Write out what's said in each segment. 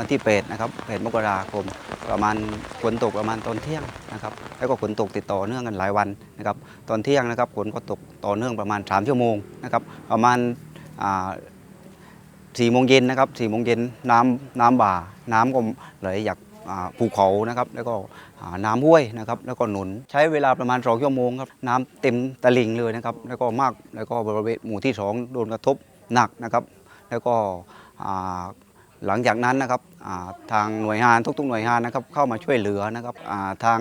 วันที่8นะครับ8มกราคม ประมาณฝนตกประมาณตอนเที่ยงนะครับ แล้วก็ฝนตกติดต่อเนื่องกันหลายวันนะครับ ตอนเที่ยงนะครับฝนก็ตกต่อเนื่องประมาณ 3 ชั่วโมงนะครับ ประมาณสี่โมงเย็นนะครับสี่โมงเย็นน้ำน้ำบ่า น้ำก็ไหลจากภูเขานะครับ แล้วก็น้ำห้วยนะครับ แล้วก็หนุน ใช้เวลาประมาณสองชั่วโมงครับ น้ำเต็มตลิ่งเลยนะครับ แล้วก็มาก แล้วก็บริเวณหมู่ที่สองโดนกระทบหนักนะครับ แล้วก็ หลังจากนั้นนะครับทางหน่วยงานทุกๆหน่วยงานนะครับเข้ามาช่วยเหลือนะครับทาง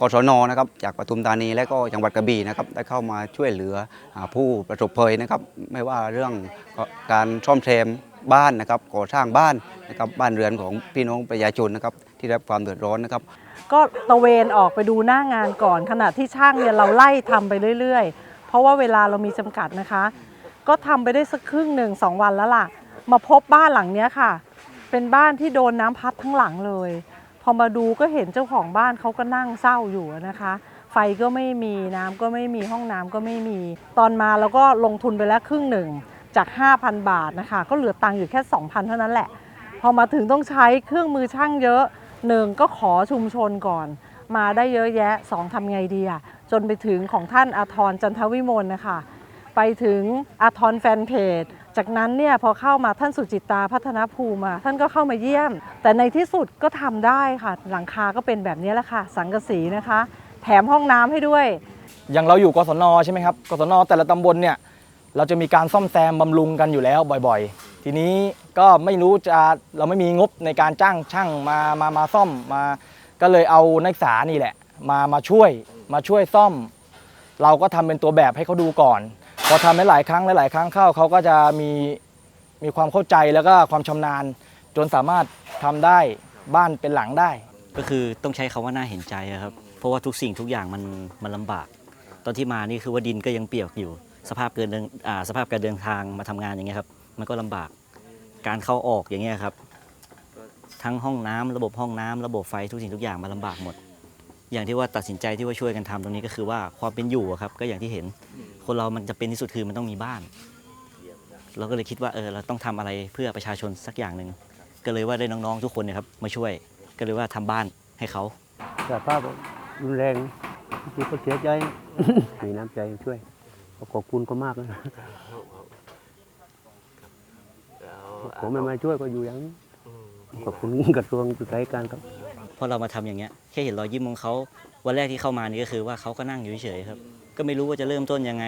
กศนนะครับจากปทุมธานีและก็จังหวัดกระบี่นะครับได้เข้ามาช่วยเหลือผู้ประสบภัยนะครับไม่ว่าเรื่องการซ่อมแซมบ้านนะครับก่อสร้างบ้านนะครับบ้านเรือนของพี่น้องประชาชนนะครับที่ได้รับความเดือดร้อนนะครับ ก็ตระเวนออกไปดูหน้างานก่อน ขณะที่ช่างเนี่ยเราไล่ทำไปเรื่อย ๆ เพราะว่าเวลาเรามีจำกัดนะคะ ก็ทำไปได้สักครึ่งหนึ่งสองวันแล้วล่ะ มาพบบ้านหลังเนี้ยค่ะ เป็นบ้านที่โดนน้ำพัดทั้งหลังเลย พอมาดูก็เห็นเจ้าของบ้านเขาก็นั่งเศร้าอยู่นะคะ ไฟก็ไม่มีน้ำก็ไม่มีห้องน้ำก็ไม่มี ตอนมาเราก็ลงทุนไปแล้วครึ่งหนึ่งจาก 5,000 บาทนะคะ ก็เหลือตังค์อยู่แค่ 2,000 เท่านั้นแหละ พอมาถึงต้องใช้เครื่องมือช่างเยอะหนึ่งก็ขอชุมชนก่อน มาได้เยอะแยะสองทำไงดีอะจนไปถึงของท่านอาทรจันทวิมลนะคะ ไปถึงอาทรแฟนเพจ จากนั้นเนี่ยพอเข้ามาท่านสุจิตาพัฒนภูมิมาท่านก็เข้ามาเยี่ยม แต่ในที่สุดก็ทำได้ค่ะ หลังคาก็เป็นแบบนี้แหละค่ะ สังกะสีนะคะ แถมห้องน้ำให้ด้วย อย่างเราอยู่กศนใช่ไหมครับกศนแต่ละตำบลเนี่ยเราจะมีการซ่อมแซมบำรุงกันอยู่แล้วบ่อยๆ ทีนี้ก็ไม่รู้จะเราไม่มีงบในการจ้างช่างมามามาซ่อมมา ก็เลยเอานักศึกษานี่แหละ มามาช่วยมาช่วยซ่อม เราก็ทำเป็นตัวแบบให้เขาดูก่อน พอทำหลายๆครั้งหลายๆครั้งเข้าเขาก็จะมีมีความเข้าใจแล้วก็ความชำนาญ จนสามารถทำได้บ้านเป็นหลังได้ ก็คือต้องใช้คำว่าน่าเห็นใจครับ เพราะว่าทุกสิ่งทุกอย่างมันมันลำบาก ตอนที่มานี่คือว่าดินก็ยังเปียกอยู่ สภาพเกินเดินอ่าสภาพการเดินทางมาทำงานอย่างเงี้ยครับ มันก็ลำบากการเข้าออกอย่างเงี้ยครับ ทั้งห้องน้ำระบบห้องน้ำระบบไฟทุกสิ่งทุกอย่างมันลำบากหมด อย่างที่ว่าตัดสินใจที่ว่าช่วยกันทำตรงนี้ก็คือว่าความเป็นอยู่ครับก็อย่างที่เห็น คนเรามันจะเป็นที่สุดคือมันต้องมีบ้าน เราก็เลยคิดว่าเออเราต้องทำอะไรเพื่อประชาชนสักอย่างหนึ่งก็เลยว่าได้น้องๆทุกคนเนี่ยครับมาช่วยก็เลยว่าทำบ้านให้เขาสภาพรุนแรงที่เขาเสียใจมีน้ำใจช่วยขอบคุณก็มากนะผมไม่มาช่วยก็อยู่อย่างนี้ขอบคุณกระทรวงศึกษาธิการครับพอเรามาทำอย่างเงี้ยแค่เห็นรอยยิ้มของเขาวันแรกที่เข้ามานี่ก็คือว่าเขาก็นั่งอยู่เฉยๆครับ ก็ไม่รู้ว่าจะเริ่มต้นยังไง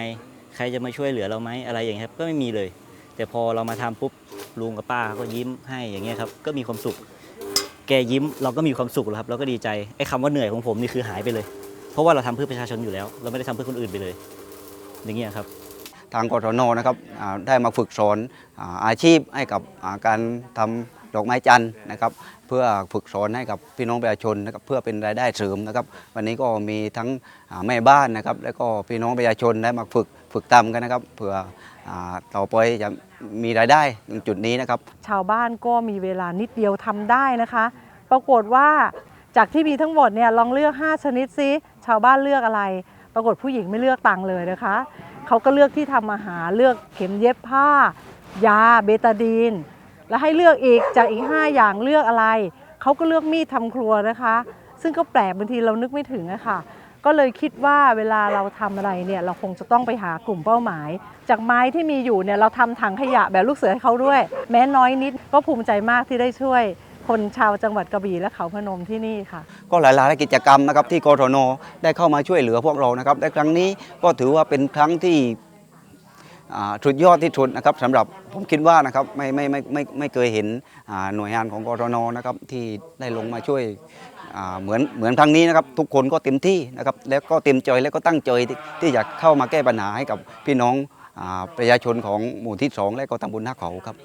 ใครจะมาช่วยเหลือเราไหมอะไรอย่างเงี้ยครับก็ไม่มีเลย แต่พอเรามาทำปุ๊บลุงกับป้าก็ยิ้มให้อย่างเงี้ยครับก็มีความสุข แกยิ้มเราก็มีความสุขแล้วครับเราก็ดีใจไอ้คำว่าเหนื่อยของผมนี่คือหายไปเลย เพราะว่าเราทำเพื่อประชาชนอยู่แล้ว เราไม่ได้ทำเพื่อคนอื่นไปเลย อย่างเงี้ยครับทางกศนนะครับได้มาฝึกสอนอาชีพให้กับการทำ ดอกไม้จันทร์นะครับ เพื่อฝึกสอนให้กับพี่น้องประชาชนนะครับเพื่อเป็นรายได้เสริมนะครับ วันนี้ก็มีทั้งแม่บ้านนะครับ แล้วก็พี่น้องประชาชนได้มาฝึกฝึกทำกันนะครับเพื่อต่อไปจะมีรายได้ตรงจุดนี้นะครับ ชาวบ้านก็มีเวลานิดเดียวทำได้นะคะ ปรากฏว่าจากที่มีทั้งหมดเนี่ยลองเลือก 5 ชนิดซิชาวบ้านเลือกอะไร ปรากฏผู้หญิงไม่เลือกตังค์เลยนะคะเขาก็เลือกที่ทำอาหารเลือกเข็มเย็บผ้า ยาเบตาดีน แล้วให้เลือกอีกจากอีก 5 อย่างเลือกอะไร เขาก็เลือกมีดทำครัวนะคะ ซึ่งก็แปลกบางทีเรานึกไม่ถึงอะค่ะ ก็เลยคิดว่าเวลาเราทำอะไรเนี่ยเราคงจะต้องไปหากลุ่มเป้าหมาย จากไม้ที่มีอยู่เนี่ยเราทำถังขยะแบบลูกเสือให้เขาด้วย แม้น้อยนิดก็ภูมิใจมากที่ได้ช่วยคนชาวจังหวัดกระบี่และเขาพนมที่นี่ค่ะ ก็หลายๆกิจกรรมนะครับที่กศนได้เข้ามาช่วยเหลือพวกเรานะครับและครั้งนี้ก็ถือว่าเป็นครั้งที่ สุดยอดที่สุดนะครับสำหรับผมคิดว่านะครับไม่ไม่ไม่ไม่ไม่เคยเห็นหน่วยงานของกรนนะครับที่ได้ลงมาช่วยเหมือนเหมือนครั้งนี้นะครับทุกคนก็เต็มที่นะครับแล้วก็เต็มใจแล้วก็ตั้งใจที่ที่จะเข้ามาแก้ปัญหาให้กับพี่น้องอประชาชนของหมู่ที่สองและก็ตำบลท่าเขาครับ